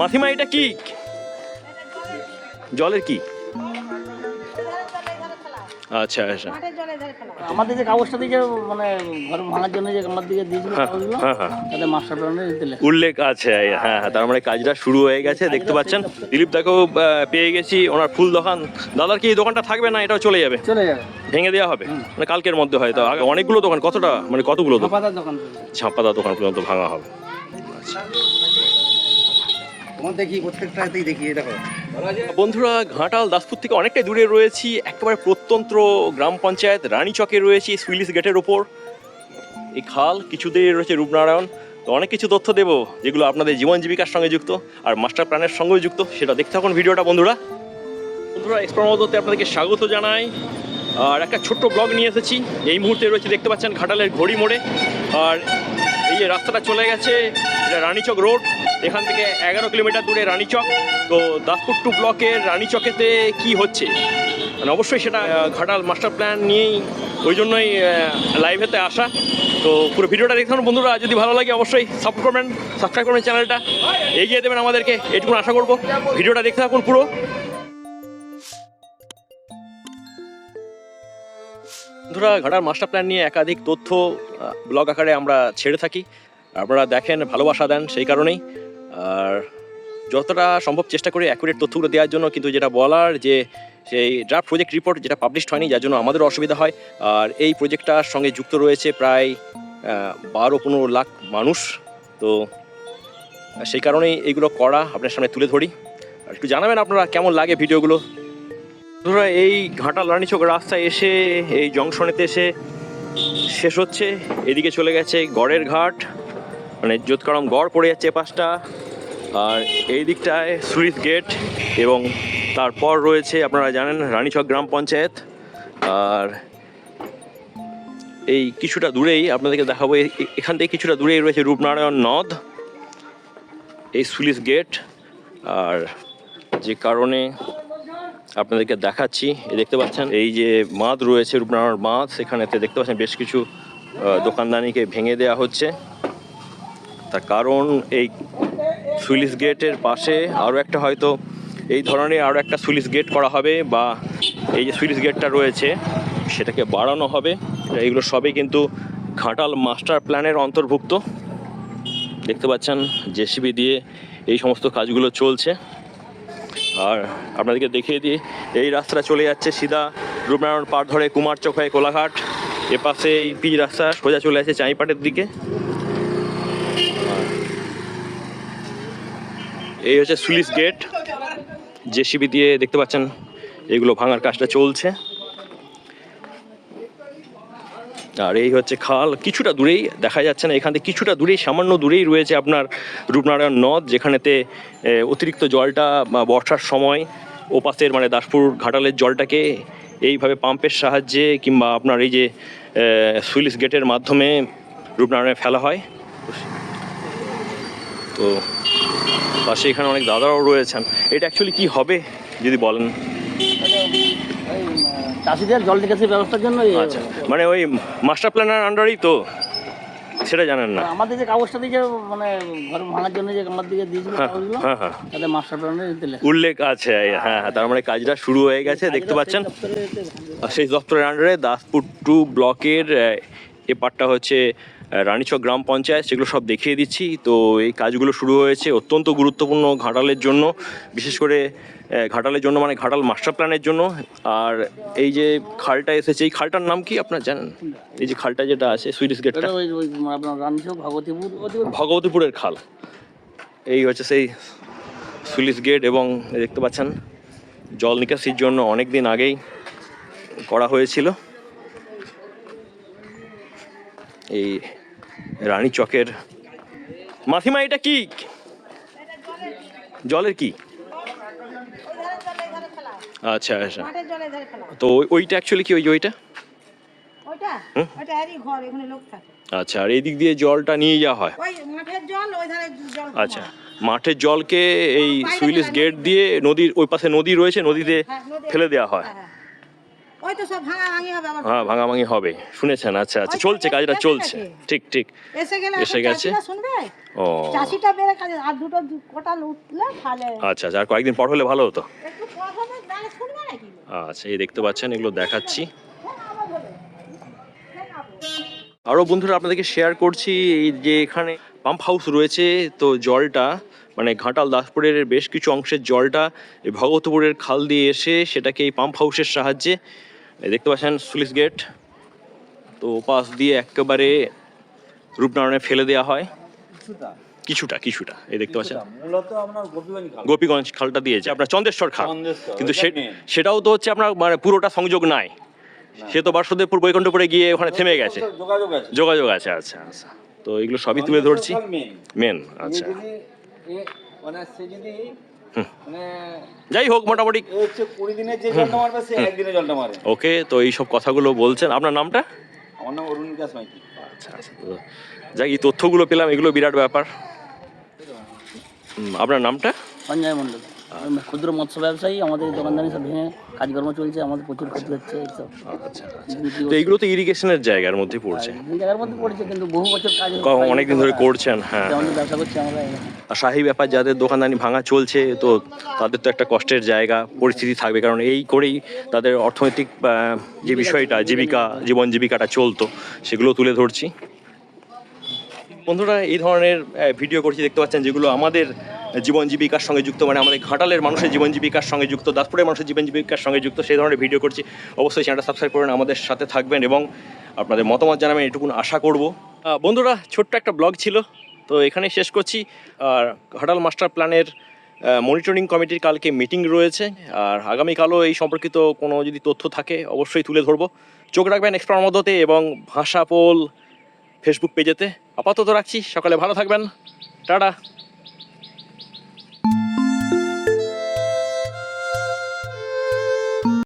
মাসিমা এটা কি? জলের কি? আচ্ছা আচ্ছা। আমাদের যে কাগজটা দিকে মানে ঘর ভাঙার জন্য যে আমার দিকে দিয়েছিল হ্যাঁ, কাগজগুলো হ্যাঁ, হ্যাঁ। তাতে মাস্টার উল্লেখ আছে হ্যাঁ হ্যাঁ তার মানে কাজটা শুরু হয়ে গেছে দেখতে পাচ্ছেন। দিলীপ দাকেও পেয়ে গেছি ওনার ফুল দোকান। দাদার কি এই দোকানটা থাকবে না এটাও চলে যাবে? চলে যাবে। ভেঙে দেওয়া হবে? মানে কালকের মধ্যে হয়তো আগে অনেকগুলো দোকান কতটা? মানে কতগুলো দোকান? ছাপাদা দোকান পর্যন্ত। ভাঙা হবে। বন্ধুরা, ঘাটাল, দাসপুর থেকে অনেকটাই দূরে রয়েছি। একেবারে প্রত্যন্ত গ্রাম পঞ্চায়েত, রানীচকে রয়েছি সুইলিশ গেটের ওপর এই খাল কিছুতেই রয়েছে রূপনারায়ণ। তো অনেক কিছু তথ্য দেবো, যেগুলো আপনাদের জীবন জীবিকার সঙ্গে যুক্ত আর মাস্টার প্ল্যানের সঙ্গেও যুক্ত। সেটা দেখতে থাকুন ভিডিওটা, বন্ধুরা। বন্ধুরা এক্সপ্লোর মধ্যে আপনাদেরকে স্বাগত জানাই। আর একটা ছোট্ট ব্লগ নিয়ে এসেছি। এই মুহূর্তে রয়েছে, দেখতে পাচ্ছেন, ঘাটালের ঘড়ি মোড়ে। আর যে রাস্তাটা চলে গেছে, এটা রানীচক রোড। এখান থেকে এগারো কিলোমিটার দূরে রানীচক। তো দাসপুর টু ব্লকের রানীচকেতে কি হচ্ছে? মানে অবশ্যই সেটা ঘাটাল মাস্টার প্ল্যান নিয়েই ওই জন্যই লাইভেতে আসা। তো পুরো ভিডিওটা দেখতে থাকুন বন্ধুরা। যদি ভালো লাগে অবশ্যই সাপোর্ট করবেন সাবস্ক্রাইব করবেন চ্যানেলটা এগিয়ে দেবেন আমাদেরকে। এটুকুন আশা করব। ভিডিওটা দেখতে থাকুন পুরো। বন্ধুরা ঘাটার মাস্টার প্ল্যান নিয়ে একাধিক তথ্য ব্লগ আকারে আমরা ছেড়ে থাকি। আপনারা দেখেন, ভালোবাসা দেন সেই কারণেই। আর যতটা সম্ভব চেষ্টা করি অ্যাকুরেট তথ্যগুলো দেওয়ার জন্য, কিন্তু যেটা বলার যে সেই ড্রাফট প্রজেক্ট রিপোর্ট যেটা পাবলিশ হয়নি, যার জন্য আমাদের অসুবিধা হয়। আর এই প্রজেক্টটার সঙ্গে যুক্ত রয়েছে প্রায় বারো পনেরো লাখ মানুষ। তো সেই কারণেই এইগুলো করা আপনার সামনে তুলে ধরি। আর একটু জানাবেন আপনারা কেমন লাগে ভিডিওগুলো? বন্ধুরা, এই ঘাটাল রানীচক রাস্তায় এসে, এই জংশনেতে এসে শেষ হচ্ছে। এদিকে চলে গেছে গড়ের ঘাট মানে জোতকারাম গড় পড়ে যাচ্ছে পাশটা। আর এই দিকটায় সুরিত গেট এবং তারপর রয়েছে, আপনারা জানেন, রানীচক গ্রাম পঞ্চায়েত। আর এই কিছুটা দূরেই আপনাদেরকে দেখাবো এখান থেকে কিছুটা দূরেই রয়েছে রূপনারায়ণ নদ, এই সুলিশ গেট। আর যে কারণে আপনাদেরকে দেখাচ্ছি। দেখতে পাচ্ছেন, এই যে মাদ রয়েছে রূপনারায়ণ মাদ, সেখানেতে দেখতে পাচ্ছেন বেশ কিছু দোকানদানিকে ভেঙে দেওয়া হচ্ছে। তার কারণ, এই সুইলিশ গেটের পাশে আরও একটা হয়তো, এই ধরনের আরও একটা সুইলিশ গেট করা হবে বা এই যে সুইলিশ গেটটা রয়েছে, সেটাকে বাড়ানো হবে। এইগুলো সবই কিন্তু ঘাটাল মাস্টার প্ল্যানের অন্তর্ভুক্ত। দেখতে পাচ্ছেন, জেসিবি দিয়ে এই সমস্ত কাজগুলো চলছে। আর আপনাদেরকে দেখিয়ে দিই, এই রাস্তাটা চলে যাচ্ছে সিধা রূপনারায়ণ পার ধরে কুমারচক হয়ে কোলাঘাট। এপাশে পাশে এই পিচ রাস্তা সোজা চলে আসছে চাঁইপাটের দিকে। এই হচ্ছে সুলিশ গেট। জেসিবি দিয়ে দেখতে পাচ্ছেন, এগুলো ভাঙার কাজটা চলছে। আর এই হচ্ছে খাল। কিছুটা দূরেই দেখা যাচ্ছে না, এখান থেকে কিছুটা দূরেই, সামান্য দূরেই রয়েছে আপনার রূপনারায়ণ নদ, যেখানেতে অতিরিক্ত জলটা বর্ষার সময় ওপাশের মানে দাসপুর ঘাটালের জলটাকে এইভাবে পাম্পের সাহায্যে কিংবা আপনার এই যে সুইলিশ গেটের মাধ্যমে রূপনারায়ণে ফেলা হয়। তো পাশে এখানে অনেক দাদারাও রয়েছেন। এটা অ্যাকচুয়ালি কি হবে, যদি বলেন? ওই চাষিদের জল নিকাশি ব্যবস্থার জন্য আচ্ছা মানে ওই মাস্টার প্ল্যানের আন্ডারই তো? সেটা জানেন না। আমাদের যে কাগজটা দিকে মানে ঘর ভাঙার জন্য যে আমার দিকে দিয়েছিল হ্যাঁ কাগজগুলো হ্যাঁ হ্যাঁ। তাতে মাস্টার প্ল্যানে দিতে উল্লেখ আছে হ্যাঁ হ্যাঁ তার মানে কাজটা শুরু হয়ে গেছে দেখতে পাচ্ছেন। আর সেই দপ্তরের আন্ডারে দাসপুর টু ব্লকের এ পার্টটা হচ্ছে রানীচক গ্রাম পঞ্চায়েত সেগুলো সব দেখিয়ে দিচ্ছি। তো এই কাজগুলো শুরু হয়েছে অত্যন্ত গুরুত্বপূর্ণ ঘাটালের জন্য বিশেষ করে ঘাটালের জন্য মানে ঘাটাল মাস্টার প্ল্যানের জন্য। আর এই যে খালটা এসেছে এই খালটার নাম কি আপনার জানেন? এই যে খালটা যেটা আছে সুইডিশ গেটটা ভগবতীপুরের খাল। এই হচ্ছে সেই সুলিশ গেট এবং দেখতে পাচ্ছেন জল নিকাশির জন্য অনেক দিন আগেই করা হয়েছিল। এই রানী চকের মাসিমা এটা কি? জলের কি? আচ্ছা আচ্ছা। তো ওইটা অ্যাকচুয়ালি কি ওই ওইটা? আচ্ছা আর এই দিক দিয়ে জলটা নিয়ে যাওয়া হয়? আচ্ছা মাঠের জলকে এই সুইলিশ গেট দিয়ে নদীর ওই পাশে নদী রয়েছে নদীতে হ্যাঁ, ফেলে দেওয়া হয়। হ্যাঁ, হ্যাঁ। ওই তো সব ভাঙা ভাঙি হবে আবার হ্যাঁ ভাঙাভাঙি হবে। শুনেছেন আচ্ছা আচ্ছা চলছে কাজটা চলছে। ঠিক ঠিক। এসে গেলে এসে গেছে? শুনবে? ও। চাষিটা বেড়ে কাজে আর দুটো কোটাল উঠলে তাহলে আচ্ছা আচ্ছা আর কয়েকদিন পর হলে ভালো হতো। একটু পর হবে তাহলে শুনবে নাকি? আচ্ছা এই দেখতে পাচ্ছেন এগুলো দেখাচ্ছি। আরও বন্ধুরা আপনাদেরকে শেয়ার করছি এই যে এখানে পাম্প হাউস রয়েছে তো জলটা মানে ঘাটাল দাসপুরের বেশ কিছু অংশের জলটা এই ভগতপুরের খাল দিয়ে এসে সেটাকে এই পাম্প হাউসের সাহায্যে দেখতে পাচ্ছেন সুলিশ গেট। তো পাশ দিয়ে একেবারে রূপনারায়ণে ফেলে দেওয়া হয়। কিছুটা। কিছুটা এই দেখতে পাচ্ছেন? গোপীগঞ্জ খালটা দিয়েছে আপনার চন্দ্রেশ্বর খাল। কিন্তু সেটাও তো হচ্ছে আপনার মানে পুরোটা সংযোগ নাই। সে তো বাসুদেবপুর বৈকুণ্ঠপুরে গিয়ে ওখানে থেমে গেছে। যোগাযোগ আছে। আচ্ছা আচ্ছা। তো এগুলো সবই তুলে ধরছি। মেন মেন আচ্ছা মানে যাই হোক মোটামুটি হচ্ছে কুড়ি দিনের যে জলটা মারবে সে একদিনে জলটা মারে। ওকে তো এই সব কথাগুলো বলছেন। আপনার নামটা? আমার নাম অরুণ বিকাশ মাইতি। আচ্ছা আচ্ছা। যাই এই তথ্যগুলো পেলাম এগুলো বিরাট ব্যাপার। আপনার নামটা? সঞ্জয় মণ্ডল। আমি ক্ষুদ্র মৎস্য ব্যবসায়ী আমাদের দোকানদারি সব ভেঙে কাজকর্ম চলছে আমাদের প্রচুর ক্ষতি হচ্ছে এইসব আচ্ছা তো এইগুলো তো ইরিগেশনের জায়গার মধ্যে পড়ছে। বিভিন্ন জায়গার মধ্যে পড়েছে কিন্তু বহু বছর কাজ অনেকদিন ধরে করছেন হ্যাঁ। ব্যবসা করছি আমরা আর শাহী ব্যাপার যাদের দোকানদানি ভাঙা চলছে তো তাদের তো একটা কষ্টের জায়গা পরিস্থিতি থাকবে কারণ এই করেই তাদের অর্থনৈতিক যে বিষয়টা জীবিকা জীবন জীবিকাটা চলতো সেগুলো তুলে ধরছি। বন্ধুরা এই ধরনের ভিডিও করছি দেখতে পাচ্ছেন যেগুলো আমাদের জীবন জীবিকার সঙ্গে যুক্ত মানে আমাদের ঘাটালের মানুষের জীবন জীবিকার সঙ্গে যুক্ত দাসপুরের মানুষের জীবন জীবিকার সঙ্গে যুক্ত, সেই ধরনের ভিডিও করছি। অবশ্যই চ্যানেলটা সাবস্ক্রাইব করেন, আমাদের সাথে থাকবেন এবং আপনাদের মতামত জানাবেন, এটুকুন আশা করব। বন্ধুরা, ছোট্ট একটা ব্লগ ছিল, তো এখানে শেষ করছি। আর ঘাটাল মাস্টার প্ল্যানের মনিটরিং কমিটির কালকে মিটিং রয়েছে। আর আগামীকালও এই সম্পর্কিত কোনো যদি তথ্য থাকে, অবশ্যই তুলে ধরবো। চোখ রাখবেন এক্সপ্রার মদতে এবং ভাষা পোল ফেসবুক পেজেতে আপাতত রাখছি, সকালে ভালো থাকবেন। টাটা।